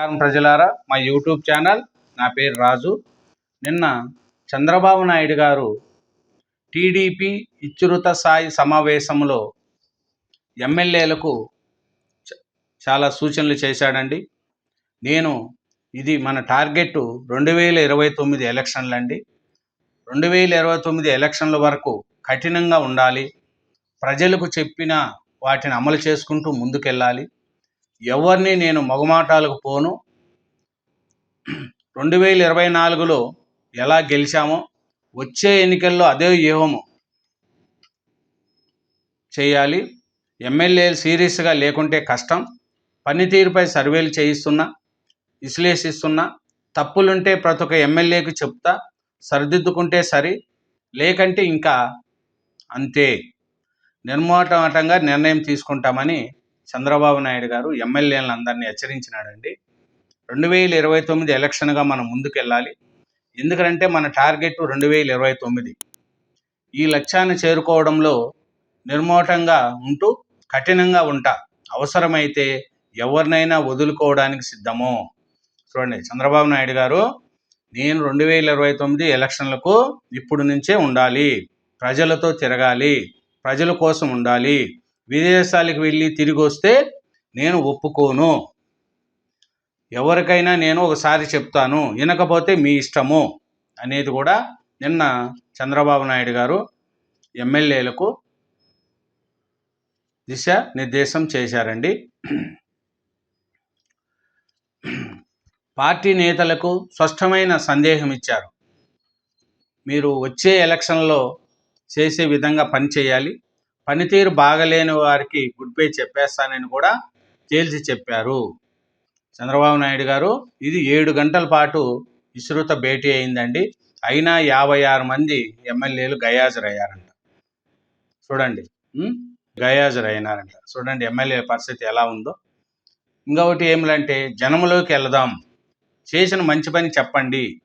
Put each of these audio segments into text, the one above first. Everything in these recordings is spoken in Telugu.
నమస్కారం ప్రజలారా. మా యూట్యూబ్ ఛానల్ నా పేరు రాజు. నిన్న చంద్రబాబు నాయుడు గారు టీడీపీ ఇచ్చురుత స్థాయి సమావేశంలో ఎమ్మెల్యేలకు చాలా సూచనలు చేశాడండి. నేను ఇది మన టార్గెట్ రెండు వేల ఇరవై తొమ్మిది ఎలక్షన్లు అండి రెండు వేల ఇరవై తొమ్మిది ఎలక్షన్ల వరకు కఠినంగా ఉండాలి. ప్రజలకు చెప్పిన వాటిని అమలు చేసుకుంటూ ముందుకెళ్ళాలి. ఎవరిని నేను మగమాటాలకు పోను. రెండు వేల ఇరవై నాలుగులో ఎలా గెలిచామో వచ్చే ఎన్నికల్లో అదే వ్యూహము చేయాలి. ఎమ్మెల్యేలు సీరియస్గా లేకుంటే కష్టం. పనితీరుపై సర్వేలు చేయిస్తున్నా విశ్లేషిస్తున్నా తప్పులుంటే ప్రతి ఒక్క ఎమ్మెల్యేకి చెప్తా సరిదిద్దుకుంటే సరి లేకంటే ఇంకా అంతే. నిర్మోటమాటంగా నిర్ణయం తీసుకుంటామని చంద్రబాబు నాయుడు గారు ఎమ్మెల్యేలను అందరినీ హెచ్చరించినాడండి. రెండు వేల ఇరవై తొమ్మిది ఎలక్షన్గా మనం ముందుకెళ్ళాలి. ఎందుకంటే మన టార్గెట్ రెండు వేల ఇరవై తొమ్మిది. ఈ లక్ష్యాన్ని చేరుకోవడంలో నిర్మోటంగా ఉంటూ కఠినంగా ఉంటా. అవసరమైతే ఎవరినైనా వదులుకోవడానికి సిద్ధము? చూడండి చంద్రబాబు నాయుడు గారు నేను రెండు వేల ఇరవై తొమ్మిది ఎలక్షన్లకు ఇప్పుడు నుంచే ఉండాలి. ప్రజలతో తిరగాలి. ప్రజల కోసం ఉండాలి. విదేశాలకు వెళ్ళి తిరిగి వస్తే నేను ఒప్పుకోను. ఎవరికైనా నేను ఒకసారి చెప్తాను వినకపోతే మీ ఇష్టము అనేది కూడా నిన్న చంద్రబాబు నాయుడు గారు ఎమ్మెల్యేలకు దిశ నిర్దేశం చేశారండి. పార్టీ నేతలకు స్పష్టమైన సందేహం ఇచ్చారు. మీరు వచ్చే ఎలక్షన్లో చేసే విధంగా పని చేయాలి. పనితీరు బాగలేని వారికి గుడ్ బై చెప్పేస్తానని కూడా తేల్చి చెప్పారు. చంద్రబాబు నాయుడు గారు ఇది ఏడు గంటల పాటు విస్తృత భేటీ అయిందండి. అయినా యాభై ఆరు మంది ఎమ్మెల్యేలు గయాజరయ్యారంట. చూడండి. ఉం? గయాజరైనారంట చూడండి ఎమ్మెల్యే పరిస్థితి ఎలా ఉందో. ఇంకొకటి ఏమిటంటే జనంలోకి వెళదాం. చేసిన మంచి పని చెప్పండి.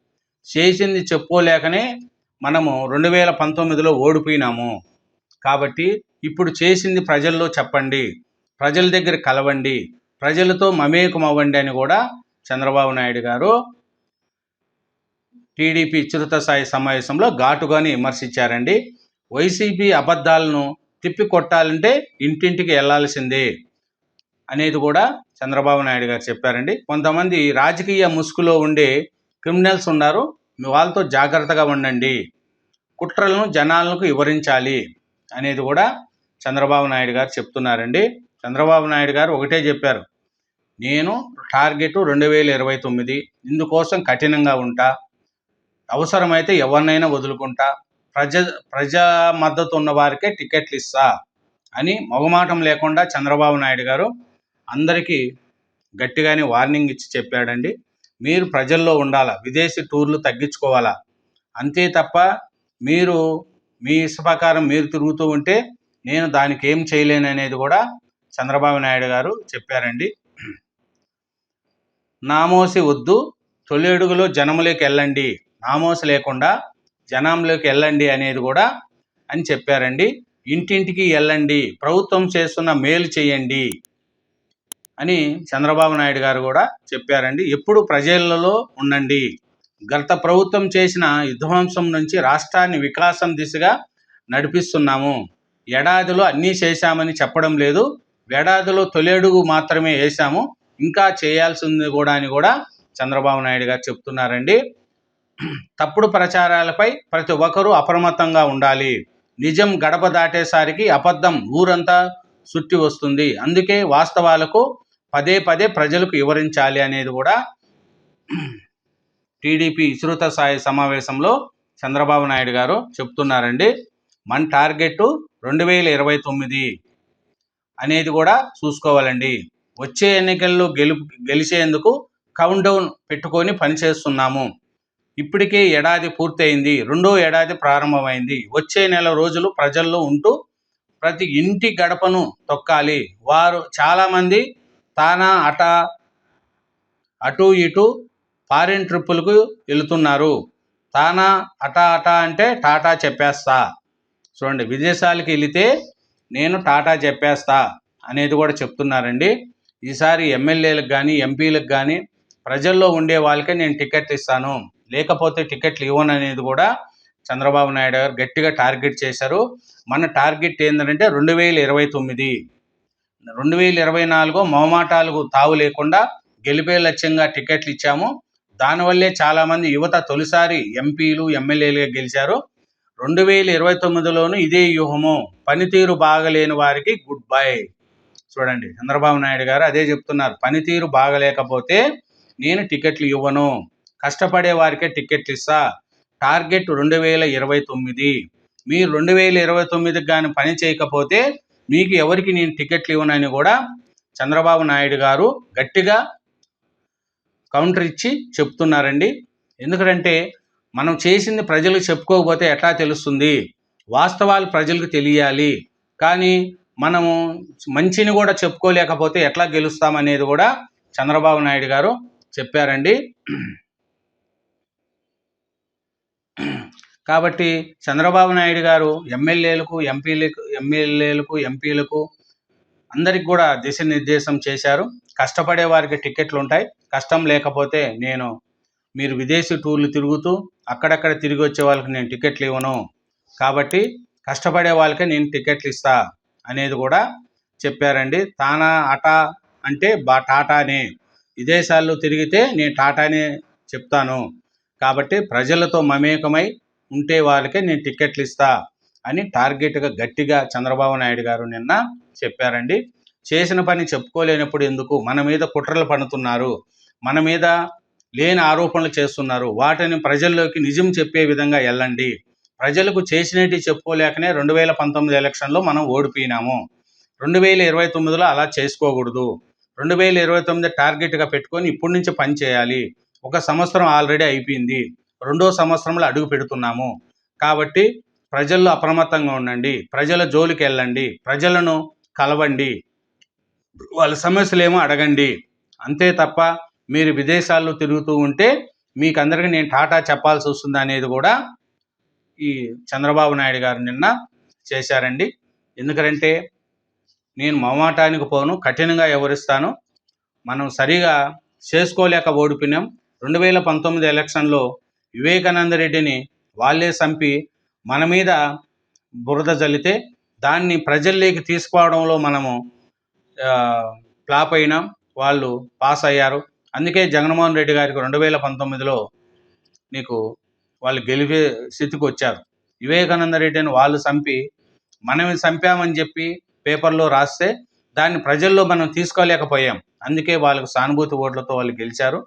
చేసింది చెప్పుకోలేకనే మనము రెండు వేల పంతొమ్మిదిలో ఓడిపోయినాము. కాబట్టి ఇప్పుడు చేసింది ప్రజల్లో చెప్పండి ప్రజల దగ్గర కలవండి ప్రజలతో మమేకం అవ్వండి అని కూడా చంద్రబాబు నాయుడు గారు టీడీపీ చిరుత స్థాయి సమావేశంలో ఘాటుగానే విమర్శించారండి. వైసీపీ అబద్ధాలను తిప్పి కొట్టాలంటే ఇంటింటికి వెళ్ళాల్సిందే అనేది కూడా చంద్రబాబు నాయుడు గారు చెప్పారండి. కొంతమంది రాజకీయ ముసుగులో ఉండే క్రిమినల్స్ ఉన్నారు మీ వాళ్ళతో జాగ్రత్తగా ఉండండి కుట్రలను జనాలకు వివరించాలి అనేది కూడా చంద్రబాబు నాయుడు గారు చెప్తున్నారండి. చంద్రబాబు నాయుడు గారు ఒకటే చెప్పారు. నేను టార్గెట్ రెండు వేల ఇరవై తొమ్మిది. ఇందుకోసం కఠినంగా ఉంటా. అవసరమైతే ఎవరినైనా వదులుకుంటా. ప్రజ ప్రజా మద్దతు ఉన్న వారికే టికెట్లు ఇస్తా అని మొగమాటం లేకుండా చంద్రబాబు నాయుడు గారు అందరికీ గట్టిగానే వార్నింగ్ ఇచ్చి చెప్పాడండి. మీరు ప్రజల్లో ఉండాలా? విదేశీ టూర్లు తగ్గించుకోవాలా? అంతే తప్ప మీరు మీ ఇష్ట ప్రకారం మీరు తిరుగుతూ ఉంటే నేను దానికి ఏం చేయలేను అనేది కూడా చంద్రబాబు నాయుడు గారు చెప్పారండి. నామోసి వద్దు తొలి అడుగులో జనములోకి వెళ్ళండి నామోసి లేకుండా జనంలోకి వెళ్ళండి అనేది కూడా అని చెప్పారండి. ఇంటింటికి వెళ్ళండి ప్రభుత్వం చేస్తున్న మేలు చేయండి అని చంద్రబాబు నాయుడు గారు కూడా చెప్పారండి. ఎప్పుడు ప్రజలలో ఉండండి. గత ప్రభుత్వం చేసిన విధ్వంసం నుంచి రాష్ట్రాన్ని వికాసం దిశగా నడిపిస్తున్నాము. ఏడాదిలో అన్నీ చేశామని చెప్పడం లేదు. ఏడాదిలో తొలి అడుగు మాత్రమే వేశాము. ఇంకా చేయాల్సింది కూడా అని కూడా చంద్రబాబు నాయుడు గారు చెప్తున్నారండి. తప్పుడు ప్రచారాలపై ప్రతి ఒక్కరూ అప్రమత్తంగా ఉండాలి. నిజం గడప దాటేసరికి అబద్ధం ఊరంతా చుట్టి వస్తుంది. అందుకే వాస్తవాలకు పదే పదే ప్రజలకు వివరించాలి అనేది కూడా టీడీపీ విస్తృత స్థాయి సమావేశంలో చంద్రబాబు నాయుడు గారు చెప్తున్నారండి. మన టార్గెట్ రెండు వేల ఇరవై తొమ్మిది అనేది కూడా చూసుకోవాలండి. వచ్చే ఎన్నికల్లో గెలుపు గెలిచేందుకు కౌంట్ డౌన్ పెట్టుకొని పనిచేస్తున్నాము ఇప్పటికే ఏడాది పూర్తయింది. రెండో ఏడాది ప్రారంభమైంది. వచ్చే నెల రోజులు ప్రజల్లో ఉంటూ ప్రతి ఇంటి గడపను తొక్కాలి. వారు చాలామంది తానా అట అటు ఇటు ఫారిన్ ట్రిప్పులకు వెళుతున్నారు. తానా అట అట అంటే టాటా చెప్పేస్తా. చూడండి విదేశాలకు వెళితే నేను టాటా చెప్పేస్తా అనేది కూడా చెప్తున్నారండి. ఈసారి ఎమ్మెల్యేలకు కానీ ఎంపీలకు కానీ ప్రజల్లో ఉండే వాళ్ళకే నేను టికెట్లు ఇస్తాను. లేకపోతే టికెట్లు ఇవ్వను అనేది కూడా చంద్రబాబు నాయుడు గారు గట్టిగా టార్గెట్ చేశారు. మన టార్గెట్ ఏంటంటే రెండు వేల ఇరవై తొమ్మిది. రెండు వేల ఇరవై నాలుగు మొహమాటాలకు తావు లేకుండా గెలిపే లక్ష్యంగా టికెట్లు ఇచ్చాము. దానివల్లే చాలామంది యువత తొలిసారి ఎంపీలు ఎమ్మెల్యేలుగా గెలిచారు. రెండు వేల ఇరవై తొమ్మిదిలోనూ ఇదే వ్యూహము. పనితీరు బాగలేని వారికి గుడ్ బై. చూడండి చంద్రబాబు నాయుడు గారు అదే చెప్తున్నారు. పనితీరు బాగలేకపోతే నేను టికెట్లు ఇవ్వను. కష్టపడే వారికే టికెట్లు ఇస్తా. టార్గెట్ రెండు వేల ఇరవై తొమ్మిది. మీరు రెండు వేల ఇరవై తొమ్మిదికి కానీ పని చేయకపోతే మీకు ఎవరికి నేను టికెట్లు ఇవ్వనని కూడా చంద్రబాబు నాయుడు గారు గట్టిగా కౌంటర్ ఇచ్చి చెప్తున్నారండి. ఎందుకంటే మనం చేసింది ప్రజలకు చెప్పుకోకపోతే ఎట్లా తెలుస్తుంది? వాస్తవాలు ప్రజలకు తెలియాలి. కానీ మనము మంచిని కూడా చెప్పుకోలేకపోతే ఎట్లా గెలుస్తామనేది కూడా చంద్రబాబు నాయుడు గారు చెప్పారండి. కాబట్టి చంద్రబాబు నాయుడు గారు ఎమ్మెల్యేలకు ఎంపీలకు ఎమ్మెల్యేలకు ఎంపీలకు అందరికి కూడా దిశనిర్దేశం చేశారు. కష్టపడే వారికి టికెట్లు ఉంటాయి. కష్టం లేకపోతే నేను మీరు విదేశీ టూర్లు తిరుగుతూ అక్కడక్కడ తిరిగి వచ్చే వాళ్ళకి నేను టికెట్లు ఇవ్వను. కాబట్టి కష్టపడే వాళ్ళకే నేను టికెట్లు ఇస్తా అనేది కూడా చెప్పారండి. తానా అటా అంటే బా టాటానే. విదేశాల్లో తిరిగితే నేను టాటానే చెప్తాను. కాబట్టి ప్రజలతో మమేకమై ఉంటే వాళ్ళకే నేను టికెట్లు ఇస్తా అని టార్గెట్గా గట్టిగా చంద్రబాబు నాయుడు గారు నిన్న చెప్పారండి. చేసిన పని చెప్పుకోలేనప్పుడు ఎందుకు? మన మీద కుట్రలు పడుతున్నారు. మన మీద లేని ఆరోపణలు చేస్తున్నారు. వాటిని ప్రజల్లోకి నిజం చెప్పే విధంగా వెళ్ళండి ప్రజలకు చేసినట్టు చెప్పుకోలేకనే రెండు వేల పంతొమ్మిది ఎలక్షన్లో మనం ఓడిపోయినాము. రెండు వేల ఇరవై తొమ్మిదిలో అలా చేసుకోకూడదు. రెండు వేల ఇరవై తొమ్మిది టార్గెట్గా పెట్టుకొని ఇప్పటి నుంచి పని చేయాలి. ఒక సంవత్సరం ఆల్రెడీ అయిపోయింది. రెండో సంవత్సరంలో అడుగు పెడుతున్నాము. కాబట్టి ప్రజల్లో అప్రమత్తంగా ఉండండి. ప్రజల జోలికి వెళ్ళండి ప్రజలను కలవండి. వాళ్ళ సమస్యలేమో అడగండి. అంతే తప్ప మీరు విదేశాల్లో తిరుగుతూ ఉంటే మీకు అందరికీ నేను టాటా చెప్పాల్సి వస్తుంది అనేది కూడా ఈ చంద్రబాబు నాయుడు గారు నిన్న చేశారండి. ఎందుకంటే నేను మొమాటానికి పోను కఠినంగా వివరిస్తాను. మనం సరిగా చేసుకోలేక ఓడిపోయినాం. రెండు వేల పంతొమ్మిది ఎలక్షన్లో వివేకానంద రెడ్డిని వాళ్ళే చంపి మన మీద బురద జల్లితే దాన్ని ప్రజల్లోకి తీసుకోవడంలో మనము ఫ్లాప్ అయినాం. వాళ్ళు పాస్ అయ్యారు. అందుకే జగన్మోహన్ రెడ్డి గారికి రెండు వేల పంతొమ్మిదిలో నీకు వాళ్ళు గెలిపే స్థితికి వచ్చారు. వివేకానంద రెడ్డిని వాళ్ళు చంపి మనమే చంపామని చెప్పి పేపర్లో రాస్తే దాన్ని ప్రజల్లో మనం తీసుకోలేకపోయాం. అందుకే వాళ్ళకు సానుభూతి ఓట్లతో వాళ్ళు గెలిచారు.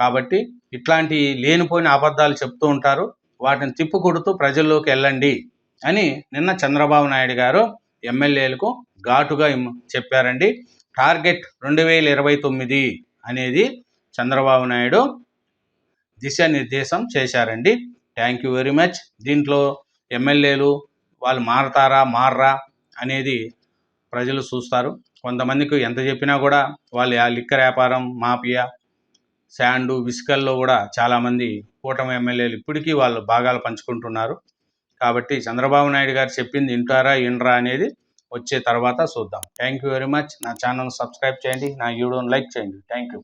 కాబట్టి ఇట్లాంటి లేనిపోయిన అబద్ధాలు చెప్తూ ఉంటారు. వాటిని తిప్పు కొడుతూ ప్రజల్లోకి వెళ్ళండి అని నిన్న చంద్రబాబు నాయుడు గారు ఎమ్మెల్యేలకు ఘాటుగా చెప్పారండి. టార్గెట్ రెండు వేల ఇరవై తొమ్మిది. అనేది చంద్రబాబు నాయుడు దిశానిర్దేశం చేశారండి. థ్యాంక్ యూ వెరీ మచ్ దీంట్లో ఎమ్మెల్యేలు వాళ్ళు మారతారా మారరా అనేది ప్రజలు చూస్తారు. కొంతమందికి ఎంత చెప్పినా కూడా వాళ్ళు ఆ లిక్కర్ వ్యాపారం మాఫియా శాండు విసుకల్లో కూడా చాలామంది కూటమి ఎమ్మెల్యేలు ఇప్పటికీ వాళ్ళు భాగాలు పంచుకుంటున్నారు. కాబట్టి చంద్రబాబు నాయుడు గారు చెప్పింది వింటారా వినరా అనేది వచ్చే తర్వాత చూద్దాం. థ్యాంక్ యూ వెరీ మచ్ నా ఛానల్ సబ్స్క్రైబ్ చేయండి. నా వీడియోని లైక్ చేయండి. Thank you